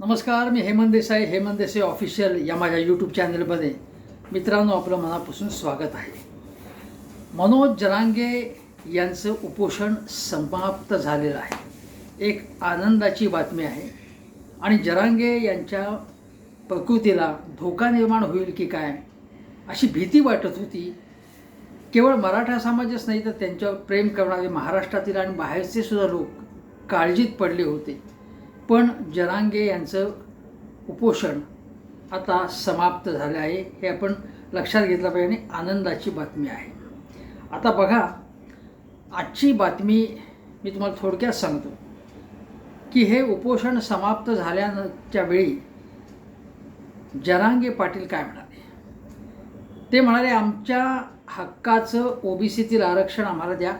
नमस्कार मी हेमंत देसाई हेमंत देसाई ऑफिशियल या माझ्या यूट्यूब चॅनलमध्ये मित्रांनो आपलं मनापासून स्वागत आहे. मनोज जरांगे यांचं उपोषण समाप्त झालेलं आहे. एक आनंदाची बातमी आहे. आणि जरांगे यांच्या प्रकृतीला धोका निर्माण होईल की काय अशी भीती वाटत होती. केवळ मराठा समाजच नाही तर त्यांच्यावर प्रेम करणारे महाराष्ट्रातील आणि बाहेरचे सुद्धा लोक काळजीत पडले होते. पण जरांगे यांचं उपोषण आता समाप्त झालं आहे हे आपण लक्षात घेतलं पाहिजे आणि आनंदाची बातमी आहे. आता बघा आजची बातमी मी तुम्हाला थोडक्यात सांगतो की हे उपोषण समाप्त झाल्याच्या वेळी जरांगे पाटील काय म्हणाले? ते म्हणाले आमच्या हक्काचं ओबीसीतील आरक्षण आम्हाला द्या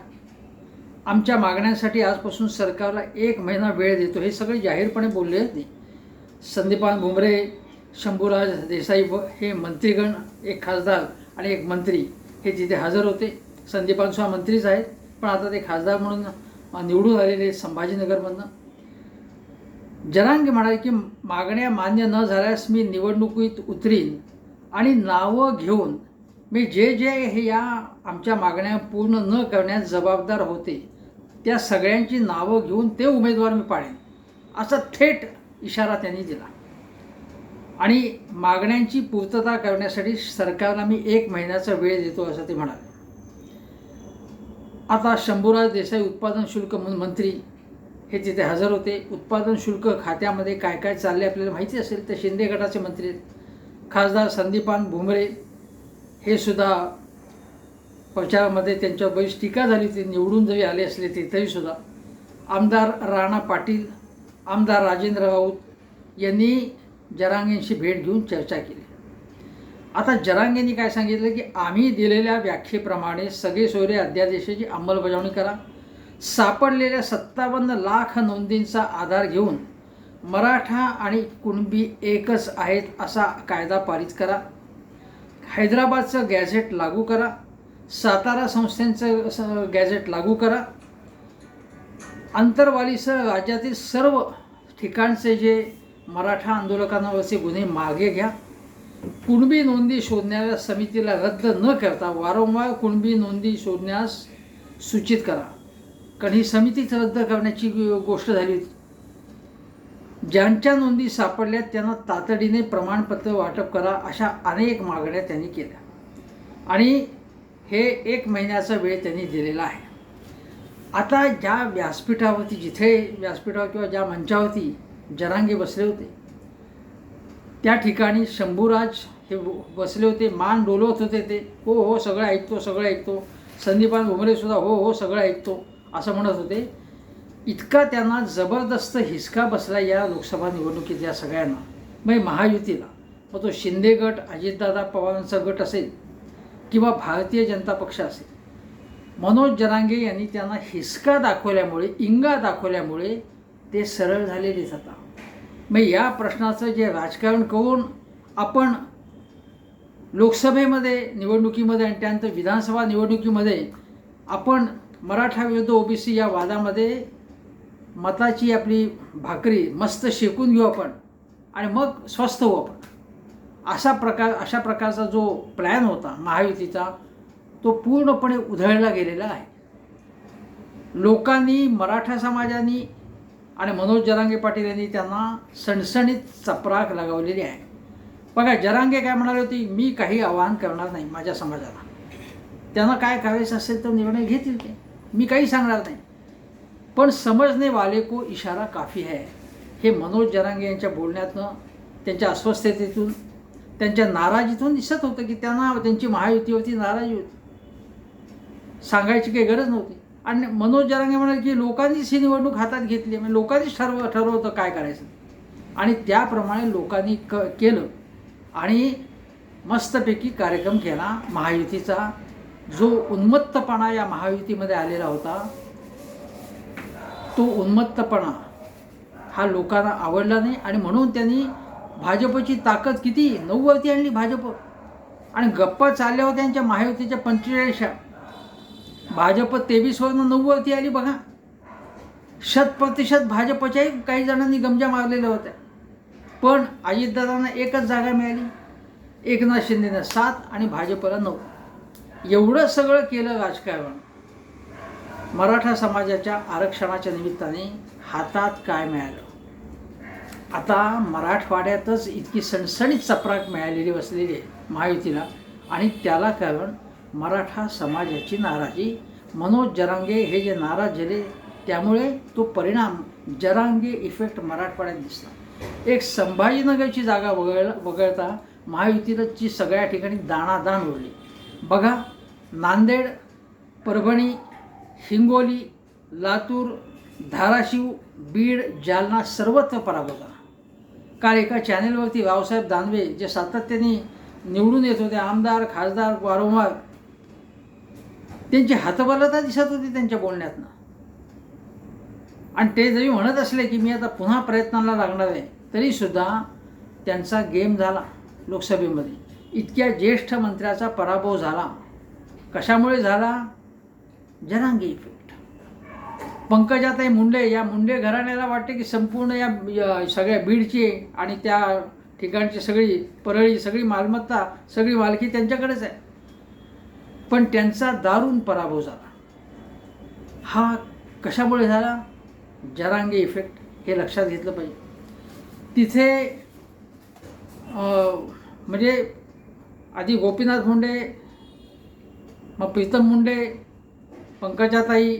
आमच्या मागण्यांसाठी आजपासून सरकारला एक महिना वेळ देतो. हे सगळे जाहीरपणे बोलले होते संदीपान भुमरे शंभूराज देसाई हे मंत्रीगण एक खासदार आणि एक मंत्री हे तिथे हजर होते. संदीपान सुद्धा मंत्रीच आहेत पण आता ते खासदार म्हणून निवडून आलेले संभाजीनगरमधनं. जरांगे म्हणाले की मागण्या मान्य न झाल्यास मी निवडणुकीत उतरीन आणि नावं घेऊन मी जे जे हे या आमच्या मागण्या पूर्ण न करण्यास जबाबदार होते. त्या सगळ्यांची नावं घेऊन ते उमेदवार मी पाळेन असा थेट इशारा त्यांनी दिला आणि मागण्यांची पूर्तता करण्यासाठी सरकारला मी एक महिन्याचा वेळ देतो असं ते म्हणाले आता शंभूराज देसाई उत्पादन शुल्क मंत्री हे तिथे हजर होते उत्पादन शुल्क खात्यामध्ये काय काय चालले आपल्याला माहिती असेल तर शिंदे गटाचे मंत्री आहेत. खासदार संदीपान भुमरे हे सुद्धा प्रचारामध्ये त्यांच्यावर बरीच टीका झाली ते निवडून जरी आले असले ते तरीसुद्धा. आमदार राणा पाटील आमदार राजेंद्र राऊत यांनी जरांगेंशी भेट घेऊन चर्चा केली. आता जरांगेंनी काय सांगितलं की आम्ही दिलेल्या व्याख्येप्रमाणे सगळे सोयरे अध्यादेशाची अंमलबजावणी करा. सापडलेल्या सत्तावन्न लाख नोंदींचा आधार घेऊन मराठा आणि कुणबी एकच आहेत असा कायदा पारित करा. हैदराबादचं गॅझेट लागू करा. सातारा संस्थेचं स- गॅझेट लागू करा. अंतरवालीसह राज्यातील सर्व ठिकाणचे जे मराठा आंदोलकांवरचे गुन्हे मागे घ्या. कुणबी नोंदी शोधणाऱ्या समितीला रद्द न करता वारंवार कुणबी नोंदी शोधण्यास सूचित करा. कारण ही समितीच रद्द करण्याची गोष्ट झाली होती. ज्यांच्या नोंदी सापडल्या त्यांना तातडीने प्रमाणपत्र वाटप करा अशा अनेक मागण्या त्यांनी केल्या. आणि हे एक महिन्याचा वेळ त्यांनी दिलेला आहे. आता ज्या व्यासपीठावरती जिथे व्यासपीठावर किंवा ज्या मंचावरती जरांगे बसले होते त्या ठिकाणी शंभूराज हे बसले होते मान डोलवत होते ते हो हो सगळं ऐकतो सगळं ऐकतो. संदीपान भुमरेसुद्धा हो हो सगळं ऐकतो असं म्हणत होते. इतका त्यांना जबरदस्त हिसका बसला या लोकसभा निवडणुकीत या सगळ्यांना म्हणजे महायुतीला. मग तो शिंदे गट अजितदादा पवारांचा गट असेल किंवा भारतीय जनता पक्ष असेल. मनोज जरांगे यांनी त्यांना हिसका दाखवल्यामुळे इंगा दाखवल्यामुळे ते सरळ झाले दिसत आहोत. मग या प्रश्नाचं जे राजकारण करून आपण लोकसभेमध्ये निवडणुकीमध्ये आणि त्यानंतर विधानसभा निवडणुकीमध्ये आपण मराठा विरुद्ध ओबीसी या वादामध्ये मताची आपली भाकरी मस्त शेकून घेऊ आपण आणि मग स्वस्थ होऊ आपण. असा प्रकार अशा प्रकारचा जो प्लॅन होता महायुतीचा तो पूर्णपणे उधळला गेलेला आहे. लोकांनी मराठा समाजाने आणि मनोज जरांगे पाटील यांनी त्यांना सणसणीत चपराक लगावलेली आहे. बघा जरांगे काय म्हणाले होते मी काही आवाहन करणार नाही माझ्या समाजाला. त्यांना काय करायचं असेल तर निर्णय घेतील ते. मी काही सांगणार नाही. पण समजणे वाले को इशारा काफी है हे मनोज जरांगे यांच्या बोलण्यातनं त्यांच्या अस्वस्थतेतून त्यांच्या नाराजीतून दिसत होतं की त्यांना त्यांची महायुतीवरती नाराजी होती. सांगायची काही गरज नव्हती. आणि मनोज जरांगे म्हणाले की लोकांनीच ही निवडणूक हातात घेतली म्हणजे लोकांनीच ठरव ठरवतं काय करायचं. आणि त्याप्रमाणे लोकांनी क केलं. आणि मस्तपैकी कार्यक्रम केला. महायुतीचा जो उन्मत्तपणा या महायुतीमध्ये आलेला होता तो उन्मत्तपणा हा लोकांना आवडला नाही. आणि म्हणून त्यांनी भाजपची ताकद किती? नऊवरती आणली भाजप. आणि गप्पा चालल्या होत्या त्यांच्या महायुतीच्या पंचेचाळीसच्या भाजप तेवीसवरनं नऊवरती आली बघा. शत प्रतिशत भाजपच्याही काही जणांनी गमजा मारलेल्या होत्या. पण अजितदादांना एकच जागा मिळाली. एकनाथ शिंदेनं सात आणि भाजपला नऊ. एवढं सगळं केलं राजकारण. मराठा समाजाच्या आरक्षणाच्या निमित्ताने हातात काय मिळालं? आता मराठवाड्यातच इतकी सणसणीत चपराक मिळालेली बसलेली आहे महायुतीला. आणि त्याला कारण मराठा समाजाची नाराजी. मनोज जरांगे हे जे नाराज झाले त्यामुळे तो परिणाम जरांगे इफेक्ट मराठवाड्यात दिसला. एक संभाजीनगरची जागा वगळ वगळता महायुतीलाची सगळ्या ठिकाणी दाणादाण उरली बघा नांदेड परभणी हिंगोली लातूर धाराशिव बीड जालना सर्वत्र पराभव झाला. काल एका चॅनेलवरती रावसाहेब दानवे जे सातत्याने निवडून येत होते आमदार खासदार वारंवार त्यांची हातबलता दिसत होती त्यांच्या बोलण्यातनं. आणि ते जरी म्हणत असले की मी आता पुन्हा प्रयत्नाला लागणार आहे तरीसुद्धा त्यांचा गेम झाला लोकसभेमध्ये. इतक्या ज्येष्ठ मंत्र्याचा पराभव झाला. कशामुळे झाला? जनांगी इफेक्ट. पंकजाताई मुंडे या मुंडे घराण्याला वाटते की संपूर्ण या सगळ्या बीडची आणि त्या ठिकाणची सगळी परळी सगळी मालमत्ता सगळी मालकी त्यांच्याकडेच आहे. पण त्यांचा दारुण पराभव झाला. हा कशामुळे झाला? जरांगे इफेक्ट हे लक्षात घेतलं पाहिजे. तिथे म्हणजे आधी गोपीनाथ मुंडे मग प्रीतम मुंडे पंकजाताई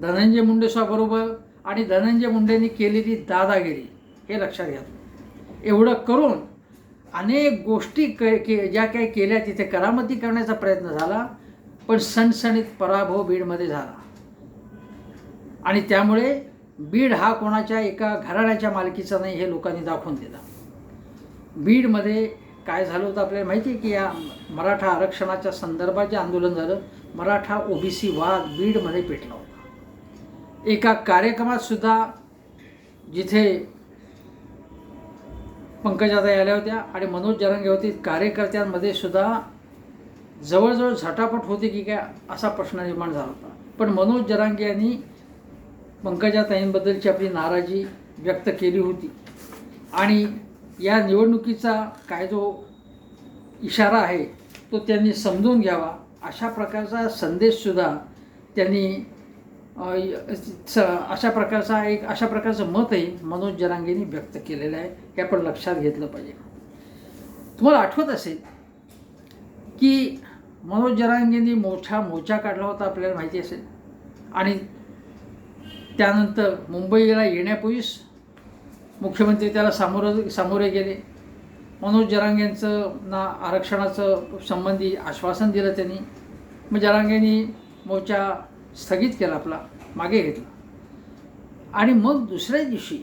धनंजय मुंडेस्वाबरोबर आणि धनंजय मुंडेंनी केलेली दादागिरी हे लक्षात घ्या. एवढं करून अनेक गोष्टी क के ज्या काही केल्या तिथे करामती करण्याचा प्रयत्न झाला पण सणसणीत पराभव बीडमध्ये झाला. आणि त्यामुळे बीड हा कोणाच्या एका घराण्याच्या मालकीचा नाही हे लोकांनी दाखवून दिला. बीडमध्ये काय झालं होतं आपल्याला माहिती आहे की या मराठा आरक्षणाच्या संदर्भात जे आंदोलन झालं मराठा ओबीसी वाद बीडमध्ये पेटला होता. एका कार्यक्रमात सुद्धा जिथे पंकजाताई आल्या होत्या आणि मनोज जरांगे होते कार्यकर्त्यांमध्ये सुद्धा जवळजवळ झटापट होती की काय असा प्रश्न निर्माण झाला होता. पण मनोज जरांगे यांनी पंकजाताईंबद्दलची आपली नाराजी व्यक्त केली होती. आणि या निवडणुकीचा काय जो इशारा आहे तो त्यांनी समजून घ्यावा अशा प्रकारचा संदेशसुद्धा त्यांनी अशा प्रकारचा एक अशा प्रकारचं मतही मनोज जरांगेंनी व्यक्त केलेलं आहे हे आपण लक्षात घेतलं पाहिजे. तुम्हाला आठवत असेल की मनोज जरांगेंनी मोठा मोर्चा काढला होता आपल्याला माहिती असेल. आणि त्यानंतर मुंबईला येण्यापूर्वीच मुख्यमंत्री त्याला सामोरं सामोरे गेले. मनोज जरांगेंचं ना आरक्षणाचं संबंधी आश्वासन दिलं त्यांनी. मग जरांगेंनी मोर्चा स्थगित केला आपला मागे घेतला. आणि मग दुसऱ्या दिवशी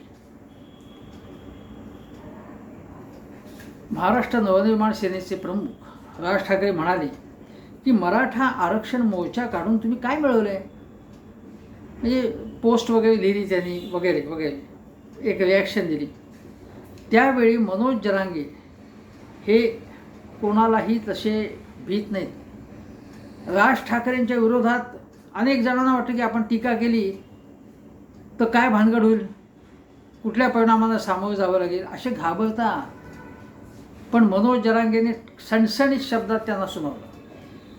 महाराष्ट्र नवनिर्माण सेनेचे प्रमुख राज ठाकरे म्हणाले की मराठा आरक्षण मोर्चा काढून तुम्ही काय मिळवलं आहे म्हणजे पोस्ट वगैरे लिहिली त्यांनी वगैरे वगैरे. एक रिॲक्शन दिली. त्यावेळी मनोज जरांगे हे कोणालाही तसे भीत नाहीत. राज ठाकरेंच्या विरोधात अनेक जणांना वाटतं की आपण टीका केली तर काय भानगड होईल? कुठल्या परिणामाला सामोरं जावं लागेल? असे घाबरतात पण मनोज जरांगेने सणसणीत शब्दात त्यांना सुनावलं.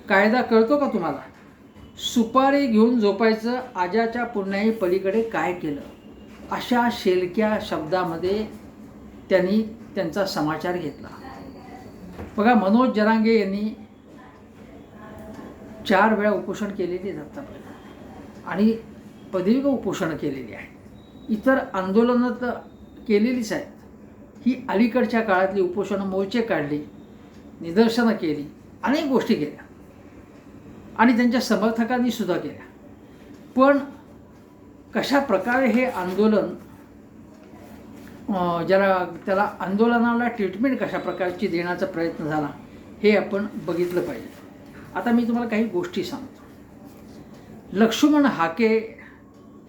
कायदा कळतो का तुम्हाला? सुपारी घेऊन झोपायचं आजाच्या पुण्याही पलीकडे काय केलं? अशा शेलक्या शब्दामध्ये त्यांनी त्यांचा समाचार घेतला. बघा मनोज जरांगे यांनी चार वेळा उपोषण केलेली आहेत आणि प्रदीर्घ उपोषणं केलेली आहेत इतर आंदोलनं तर केलेलीच आहेत. ही अलीकडच्या काळातली उपोषणं मोर्चे काढली निदर्शनं केली अनेक गोष्टी केल्या. आणि त्यांच्या समर्थकांनी सुद्धा केल्या. पण कशा प्रकारे हे आंदोलन ज्याला त्याला आंदोलनाला ट्रीटमेंट कशा प्रकारची देण्याचा प्रयत्न झाला हे आपण बघितलं पाहिजे. आता मी तुम्हाला काही गोष्टी सांगतो. लक्ष्मण हाके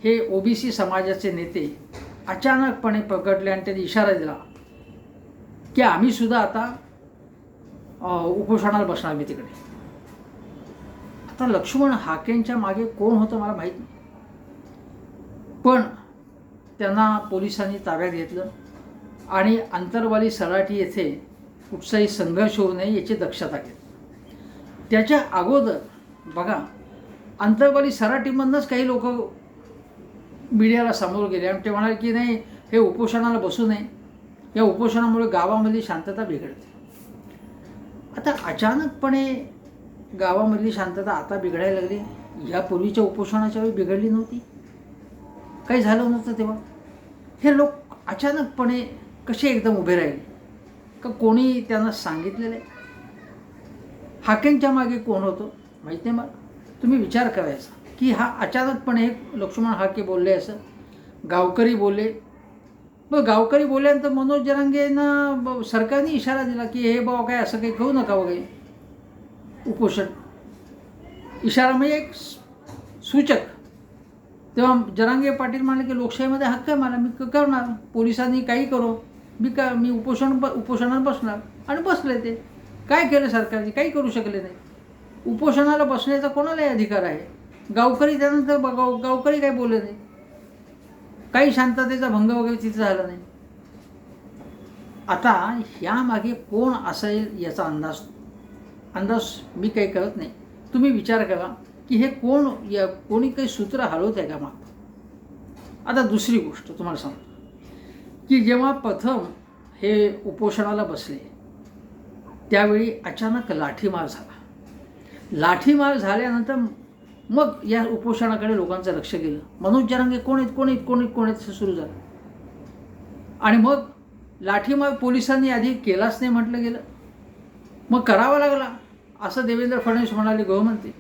हे ओबीसी समाजाचे नेते अचानकपणे पकडले आणि त्यांनी इशारा दिला की आम्ही सुद्धा आता उपोषणाला बसणार मी तिकडे. आता लक्ष्मण हाकेंच्या मागे कोण होतं मला माहीत नाही. पण त्यांना पोलिसांनी ताब्यात घेतलं आणि अंतरवाली सराठी येथे कुठचाही संघर्ष होऊ नये याची दक्षता घेतली. त्याच्या अगोदर बघा अंतरवाली सराटीमधनंच काही लोक मीडियाला समोर गेले. आणि ते म्हणाले की नाही हे उपोषणाला बसू नये. या उपोषणामुळे गावामधली शांतता बिघडते. आता अचानकपणे गावामधली शांतता आता बिघडायला लागली. यापूर्वीच्या उपोषणाच्या वेळी बिघडली नव्हती. काही झालं नव्हतं तेव्हा. हे लोक अचानकपणे कसे एकदम उभे राहिले? का कोणी त्यांना सांगितलेलं आहे? हाकेंच्या मागे कोण होतो? माहीत नाही मला. तुम्ही विचार करायचा. की हा अचानकपणे लक्ष्मण हाके बोलले असं. गावकरी बोलले. मग गावकरी बोलल्यानंतर मनोज जरांगेंना सरकारने इशारा दिला की हे बाबा काय असं काही खाऊ नका वगैरे. उपोषण. इशारा म्हणजे एक सूचक. तेव्हा जरांगे पाटील म्हणाले की लोकशाहीमध्ये हक्क आहे मला मी करणार. पोलिसांनी काही करो. मी का मी उपोषण ब उपोषणात बसणार. आणि बसले ते. काय केलं सरकारने? काही करू शकले नाही. उपोषणाला बसण्याचा कोणालाही अधिकार आहे? गावकरी त्यानंतर गाव गावकरी काही बोलले नाही? काही शांततेचा भंग वगैरे तिथे झाला नाही. आता ह्यामागे कोण असेल याचा अंदाज? अंदाज मी काही करत नाही. तुम्ही विचार करा की हे कोण या कोणी काही सूत्र हलवत आहे का माग? आता दुसरी गोष्ट तुम्हाला सांगतो. की जेव्हा प्रथम हे उपोषणाला बसले त्यावेळी अचानक लाठीमार झाला. लाठीमार झाल्यानंतर मग या उपोषणाकडे लोकांचं लक्ष गेलं. मनोज जरांगे कोण आहेत कोण आहेत कोण आहेत कोण आहेत सुरू झालं. आणि मग लाठीमार पोलिसांनी आधी केलाच नाही म्हटलं गेलं. मग करावा लागला. असं देवेंद्र फडणवीस म्हणाले गृहमंत्री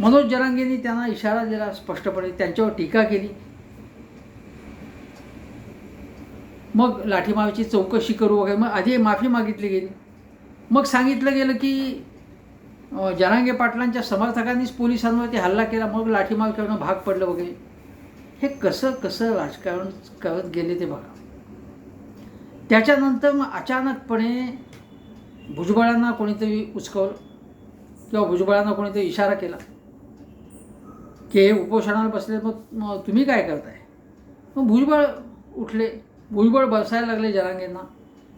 मनोज जरांगेंनी त्यांना इशारा दिला स्पष्टपणे त्यांच्यावर टीका केली. मग लाठीमारची चौकशी करू वगैरे. मग आधी माफी मागितली गेली. मग सांगितलं गेलं की जनांगे पाटलांच्या समर्थकांनीच पोलिसांवरती हल्ला केला. मग लाठीमार करणं भाग पडलं वगैरे. हे कसं कसं राजकारण करत गेले ते बघा. त्याच्यानंतर मग अचानकपणे भुजबळांना कोणीतरी उचकवलं किंवा भुजबळांना कोणीतरी इशारा केला. की हे उपोषणाला बसले. मग मग तुम्ही काय करताय? मग भुजबळ उठले. भुजबळ बसायला लागले जरांगेंना.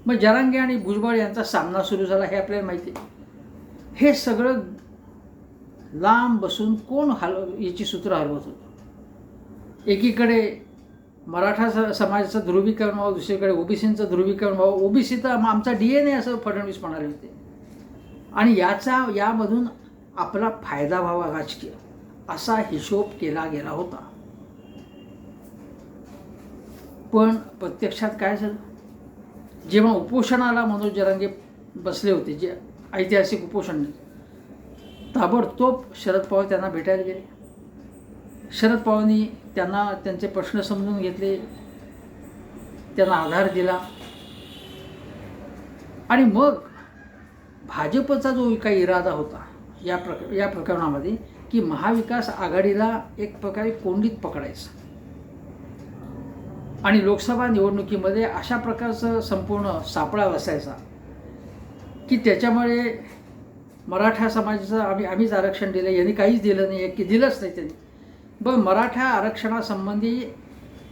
मग जरांगे आणि भुजबळ यांचा सामना सुरू झाला हे आपल्याला माहिती आहे. हे सगळं लांब बसून कोण हलव याची सूत्र हलवत होतं? एकीकडे मराठा स समाजाचं ध्रुवीकरण व्हावं दुसरीकडे ओबीसींचं ध्रुवीकरण व्हावं. ओबीसी तर आमचा डी एन ए असं फडणवीस म्हणाले होते. आणि याचा यामधून आपला फायदा व्हावा राजकीय. असा हिशोब केला गेला होता. पण प्रत्यक्षात काय झालं? जेव्हा उपोषणाला मनोज जरांगे बसले होते जे ऐतिहासिक उपोषण ताबडतोब शरद पवार त्यांना भेटायला गेले. शरद पवारांनी त्यांना त्यांचे प्रश्न समजून घेतले त्यांना आधार दिला. आणि मग भाजपचा जो काही इरादा होता या प्रक या प्रकरणामध्ये की महाविकास आघाडीला एक प्रकारे कोंडीत पकडायचं. आणि लोकसभा निवडणुकीमध्ये अशा प्रकारचं संपूर्ण सापळा बसायचा की त्याच्यामुळे मराठा समाजाचं आम्ही आम्हीच आरक्षण दिलं यांनी काहीच दिलं नाही आहे की दिलंच नाही त्यांनी. बरं मराठा आरक्षणासंबंधी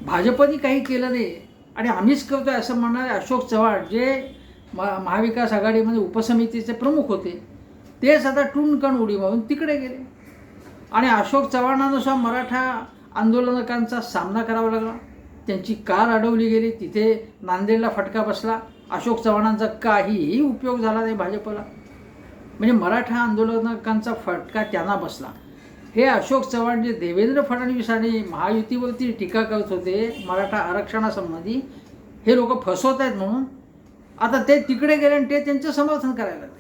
भाजपनी काही केलं नाही आणि आम्हीच करतो असं म्हणणारे अशोक चव्हाण जे महा महाविकास आघाडीमध्ये उपसमितीचे प्रमुख होते तेच आता टुणकण उडी मारून तिकडे गेले. आणि अशोक चव्हाणांनुसार मराठा आंदोलनकांचा सामना करावा लागला. त्यांची कार अडवली गेली तिथे नांदेडला फटका बसला. अशोक चव्हाणांचा काहीही उपयोग झाला नाही भाजपला. म्हणजे मराठा आंदोलनकांचा फटका त्यांना बसला. हे अशोक चव्हाण जे देवेंद्र फडणवीस आणि महायुतीवरती टीका करत होते मराठा आरक्षणासंबंधी हे लोक फसवत आहेत म्हणून आता ते तिकडे गेले आणि ते त्यांचं समर्थन करायला लागले.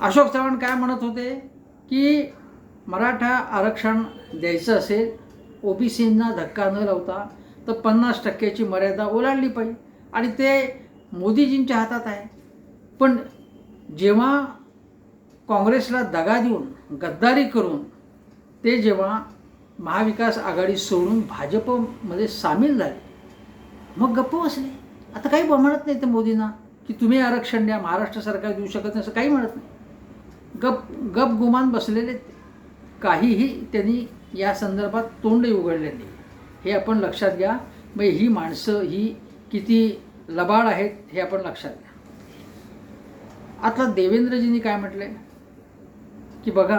अशोक चव्हाण काय म्हणत होते? की मराठा आरक्षण द्यायचं असेल ओबीसींना धक्का न लावता तर पन्नास टक्क्याची मर्यादा ओलांडली पाहिजे. आणि ते मोदीजींच्या हातात आहे. पण जेव्हा काँग्रेसला दगा देऊन गद्दारी करून ते जेव्हा महाविकास आघाडी सोडून भाजपमध्ये सामील झाले मग गप्प बसले. आता काही म्हणत नाही ते मोदींना की तुम्ही आरक्षण द्या महाराष्ट्र सरकार देऊ शकत नाही असं काही म्हणत नाही. गप गप गुमान बसलेले काहीही त्यांनी या संदर्भात तोंडही उघडले नाही हे आपण लक्षात घ्या. मग ही माणसं ही किती लबाड आहेत हे आपण लक्षात घ्या. आता देवेंद्रजींनी काय म्हटलं? आहे की बघा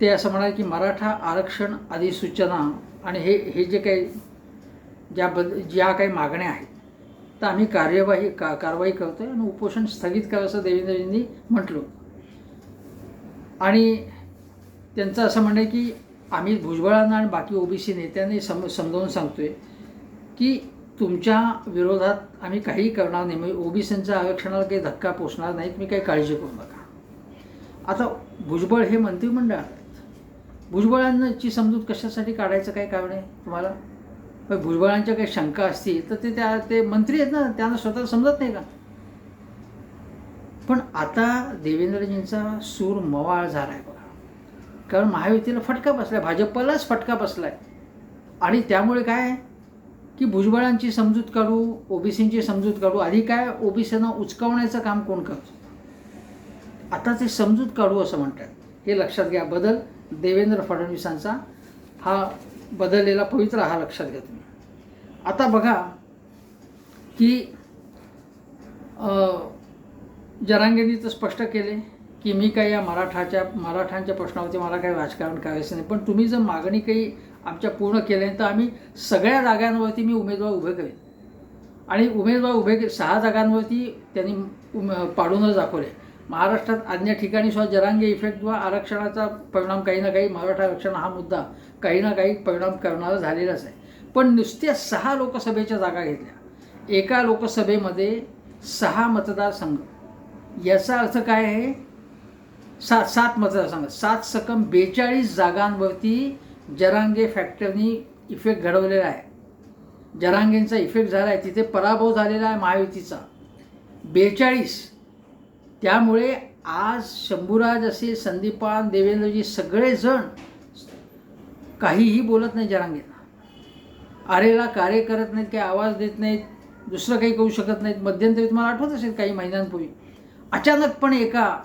ते असं म्हणाले की मराठा आरक्षण अधिसूचना आणि हे हे जे काही ज्या बद ज्या काही मागण्या आहेत तर आम्ही कार्यवाही का कारवाई करतो आहे आणि उपोषण स्थगित करायचं देवेंद्रजींनी म्हटलं आणि त्यांचं असं म्हणणं आहे की आम्ही भुजबळांना आणि बाकी ओबीसी नेत्यांनी सम समजावून सांगतोय की तुमच्या विरोधात आम्ही काहीही करणार नाही. म्हणजे ओबीसींच्या आरक्षणाला काही धक्का पोचणार नाही तुम्ही काही काळजी करू नका. आता भुजबळ हे मंत्रिमंडळ आहेत. भुजबळांची समजूत कशासाठी काढायचं काय कारण आहे तुम्हाला? भुजबळांच्या काही शंका असतील तर ते त्या ते मंत्री आहेत ना. त्यांना स्वतः समजत नाही का? पण आता देवेंद्रजींचा सूर मवाळ झाला आहे कारण महायुतीला फटका बसला आहे भाजपलाच फटका बसला आहे आणि त्यामुळे काय की भुजबळांची समजूत काढू ओबीसींची समजूत काढू आधी काय ओबीसींना उचकावण्याचं काम कोण करतो? आता ते समजूत काढू असं म्हणतात. हे लक्षात घ्या. बदल देवेंद्र फडणवीसांचा हा बदललेला पवित्र हा लक्षात घ्या तुम्ही. आता बघा की जरांगेंनी तर स्पष्ट केले. की मी काही या मराठाच्या मराठांच्या प्रश्नावरती मला काही राजकारण करायचं नाही. पण तुम्ही जर मागणी काही आमच्या पूर्ण केल्या तर आम्ही सगळ्या जागांवरती मी उमेदवार उभे करेन. आणि उमेदवार उभे के सहा जागांवरती त्यांनी उम पाडूनच दाखवले. महाराष्ट्रात अन्य ठिकाणी सुद्धा जरांगे इफेक्ट किंवा आरक्षणाचा परिणाम काही ना काही मराठा आरक्षण हा मुद्दा काही ना काही परिणाम करणारा झालेलाच आहे. पण नुसत्या सहा लोकसभेच्या जागा घेतल्या. एका लोकसभेमध्ये सहा मतदारसंघ. याचा अर्थ काय आहे? सात सात मतदारसंघ सात सकम बेचाळीस जागांवरती जरांगे फॅक्टरनी इफेक्ट घडवलेला आहे. जरांगेंचा इफेक्ट झाला आहे तिथे पराभव झालेला आहे महायुतीचा. बेचाळीस. त्यामुळे आज शंभूराज असे संदीपान देवेंद्रजी सगळेजण काहीही बोलत नाही जरांगेंना. आरेला कार्य करत नाहीत काही आवाज देत नाहीत दुसरं काही करू शकत नाहीत. मध्यंतरी तुम्हाला आठवत असेल काही महिन्यांपूर्वी? अचानकपणे एका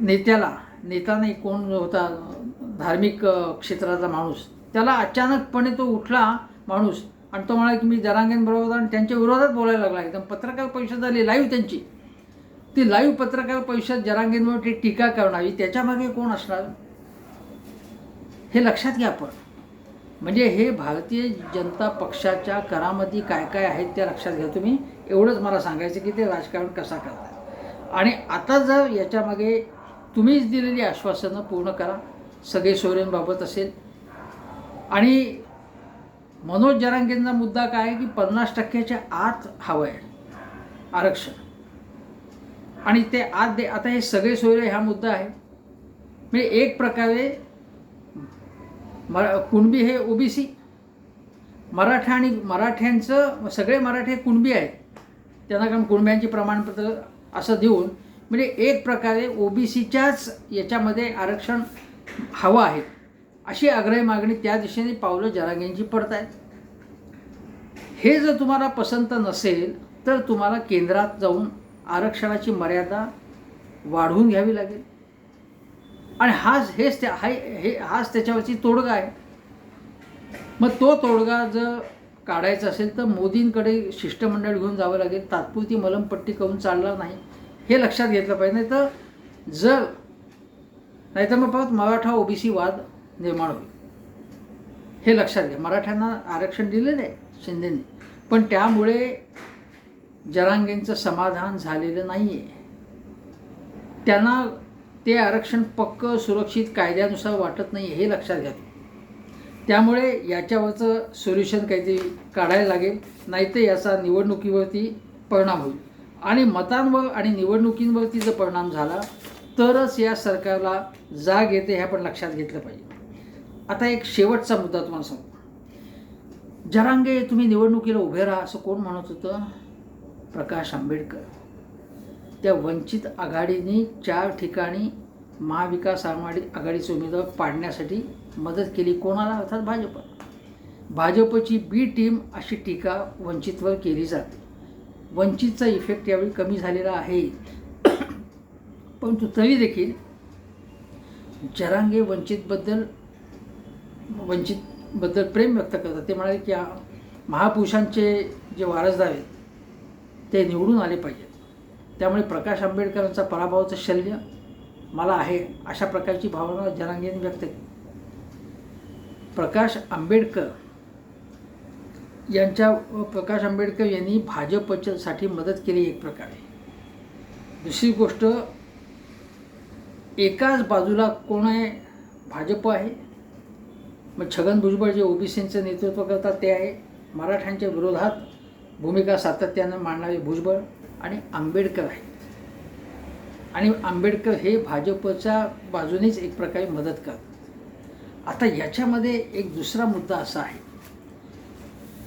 नेत्याला नेता नाही कोण होता धार्मिक क्षेत्राचा क्षेत्रातला माणूस त्याला अचानकपणे तो उठला माणूस आणि तो म्हणाला की मी जरांगेंबरोबर आणि त्यांच्या विरोधात बोलायला लागला. एकदम पत्रकार परिषद झाली लाईव्ह त्यांची. ती लाईव्ह पत्रकार परिषद जरांगेंवर टीका करणारी त्याच्यामागे कोण असणार? हे लक्षात घ्या आपण. म्हणजे हे भारतीय जनता पक्षाच्या करामध्ये काय काय आहेत त्या लक्षात घ्या तुम्ही. एवढंच मला सांगायचं की ते राजकारण कसा करतात आणि आता जर याच्यामागे तुम्हीच दिलेली आश्वासनं पूर्ण करा. सगळे सोयऱ्यांबाबत असेल. आणि मनोज जरांगेंचा मुद्दा काय आहे की पन्नास टक्क्याच्या आत हवं आहे. आरक्षण. आणि ते आत दे आता हे सगळे सोयरे हा मुद्दा आहे. म्हणजे एक प्रकारे मरा कुणबी हे ओबीसी मराठा आणि मराठ्यांचं सगळे मराठे कुणबी आहेत. त्यांना कारण कुणब्यांची प्रमाणपत्र असं देऊन म्हणजे एक प्रकारे ओबीसीच्याच याच्यामध्ये आरक्षण हवं आहे. अशी आग्रही मागणी त्या दिशेने पावलं जरांगेंची पडत आहेत हे जर तुम्हाला पसंत नसेल तर तुम्हाला केंद्रात जाऊन आरक्षणाची मर्यादा वाढवून घ्यावी लागेल. आणि हाच हेच त्या हाय हे हाच त्याच्यावरची तोडगा आहे. मग तो तोडगा जर काढायचं असेल तर मोदींकडे शिष्टमंडळ घेऊन जावं लागेल. तात्पुरती मलमपट्टी करून चालणार नाही. हे लक्षात घेतलं पाहिजे. नाही तर जर नाहीतर मग परत मराठा ओबीसी वाद निर्माण होईल. हे लक्षात घ्या. मराठ्यांना आरक्षण दिलेलं आहे शिंदेने. पण त्यामुळे जरांगेंचं समाधान झालेलं नाही आहे त्यांना ते आरक्षण पक्क सुरक्षित कायद्यानुसार वाटत नाही हे लक्षात घ्या त्यामुळे याच्यावरचं सोल्युशन काहीतरी काढायला लागेल नाहीतर याचा निवडणुकीवरती परिणाम होईल. आणि मतांवर आणि निवडणुकींवरती जर परिणाम झाला तरच या सरकारला जाग येते हे आपण लक्षात घेतलं पाहिजे. आता एक शेवटचा मुद्दा तुम्हाला सांगतो. जरांगे तुम्ही निवडणुकीला उभे राहा असं कोण म्हणत होतं? प्रकाश आंबेडकर. त्या वंचित आघाडीने चार ठिकाणी महाविकास आघाडी आघाडीचे उमेदवार पाडण्यासाठी मदत केली कोणाला? अर्थात भाजप. भाजपची बी टीम अशी टीका वंचितवर केली जाते. वंचितचा इफेक्ट यावेळी कमी झालेला आहे. परंतु तरी देखील जरांगे वंचितबद्दल वंचितबद्दल प्रेम व्यक्त करतात. ते म्हणाले की महापुरुषांचे जे वारसदार आहेत ते निवडून आले पाहिजेत. त्यामुळे प्रकाश आंबेडकरांचा पराभवाचं शल्य मला आहे अशा प्रकारची भावना जरांगेने व्यक्त केली. प्रकाश आंबेडकर यांच्या प्रकाश आंबेडकर यांनी भाजपच्यासाठी मदत केली एक प्रकारे. दुसरी गोष्ट एकाच बाजूला कोण आहे? भाजप आहे. मग छगन भुजबळ जे ओबीसींचं नेतृत्व करतात ते आहे. मराठ्यांच्या विरोधात भूमिका सातत्यानं मांडणारे भुजबळ आणि आंबेडकर आहेत. आणि आंबेडकर हे भाजपच्या बाजूनेच एक प्रकारे मदत करतात. आता याच्यामध्ये एक दुसरा मुद्दा असा आहे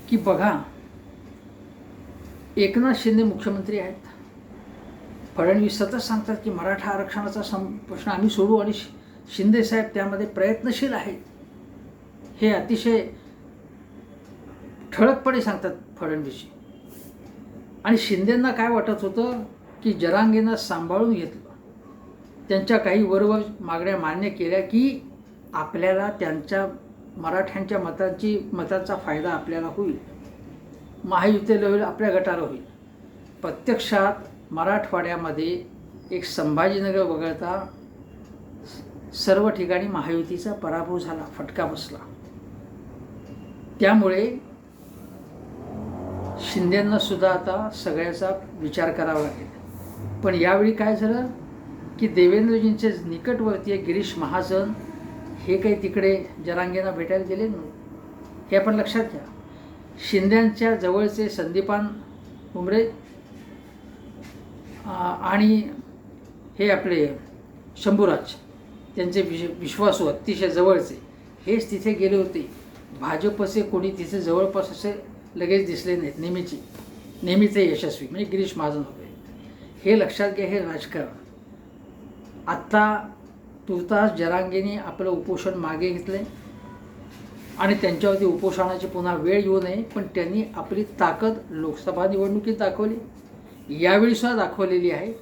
की बघा एकनाथ शिंदे मुख्यमंत्री आहेत. फडणवीस सतत सांगतात की मराठा आरक्षणाचा सं प्रश्न आम्ही सोडू आणि शि- शिंदे साहेब त्यामध्ये प्रयत्नशील आहेत. हे अतिशय ठळकपणे सांगतात फडणवीसजी. आणि शिंदेंना काय वाटत होतं की जरांगेनं सांभाळून घेतलं. त्यांच्या काही वरवर मागण्या मान्य केल्या की आपल्याला त्यांच्या मराठ्यांच्या मतांची मताचा फायदा आपल्याला होईल. महायुतीला होईल आपल्या गटाला होईल. प्रत्यक्षात मराठवाड्यामध्ये एक संभाजीनगर वगळता सर्व ठिकाणी महायुतीचा पराभव झाला फटका बसला. त्यामुळे शिंदेंना सुद्धा आता सगळ्याचा विचार करावा लागेल. पण यावेळी काय झालं? की देवेंद्रजींचे निकटवर्तीय गिरीश महाजन हे काही तिकडे जरांगेंना भेटायला गेले नव्हते हे आपण लक्षात घ्या. शिंद्यांच्या जवळचे संदीपान उमरे आणि हे आपले शंभूराज त्यांचे विश विश्वासू अतिशय जवळचे हेच तिथे गेले होते. भाजपचे कोणी तिथे जवळपास असे लगेच दिसले नाहीत नेहमीची नेहमीचे यशस्वी म्हणजे गिरीश महाजन होते. हे लक्षात घ्या हे राजकारण. आत्ता तुर्तास जरांगेने आपलं उपोषण मागे घेतले. आणि त्यांच्यावरती उपोषणाची पुन्हा वेळ येऊ नये पण त्यांनी आपली ताकद लोकसभा निवडणुकीत दाखवली. यावेळी सुद्धा दाखवलेली आहे.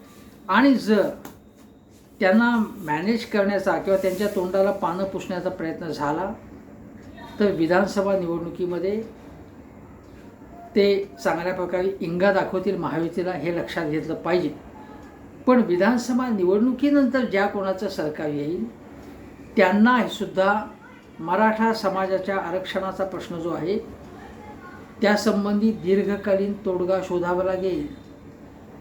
आणि जर त्यांना मॅनेज करण्याचा किंवा त्यांच्या तोंडाला पानं पुसण्याचा प्रयत्न झाला तर विधानसभा निवडणुकीमध्ये ते चांगल्या प्रकारे इंगा दाखवतील महायुतीला हे लक्षात घेतलं पाहिजे. पण विधानसभा निवडणुकीनंतर ज्या कोणाचं सरकार येईल त्यांना सुद्धा मराठा समाजाच्या आरक्षणाचा प्रश्न जो आहे त्यासंबंधी दीर्घकालीन तोडगा शोधावा लागेल.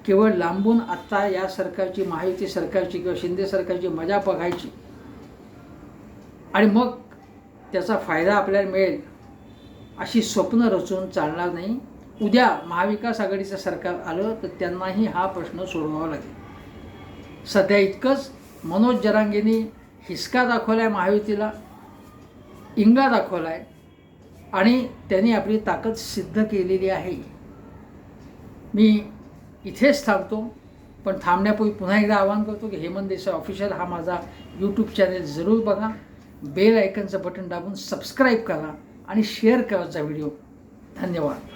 केवळ लांबून आत्ता या सरकारची महायुती सरकारची किंवा शिंदे सरकारची मजा बघायची. आणि मग त्याचा फायदा आपल्याला मिळेल अशी स्वप्न रचून चालणार नाही. उद्या महाविकास आघाडीचं सरकार आलं तर त्यांनाही हा प्रश्न सोडवावा लागेल. सध्या इतकंच. मनोज जरांगेंनी हिसका दाखवला आहे महायुतीला इंगा दाखवला आहे आणि त्यांनी आपली ताकद सिद्ध केलेली आहे. मी इथेच थांबतो पण थांबण्यापूर्वी पुन्हा एकदा आवाहन करतो की हेमंत देसाई ऑफिशियल हा माझा यूट्यूब चॅनेल जरूर बघा. बेल आयकनचं बटन दाबून सबस्क्राईब करा आणि शेअर करायचा व्हिडिओ धन्यवाद.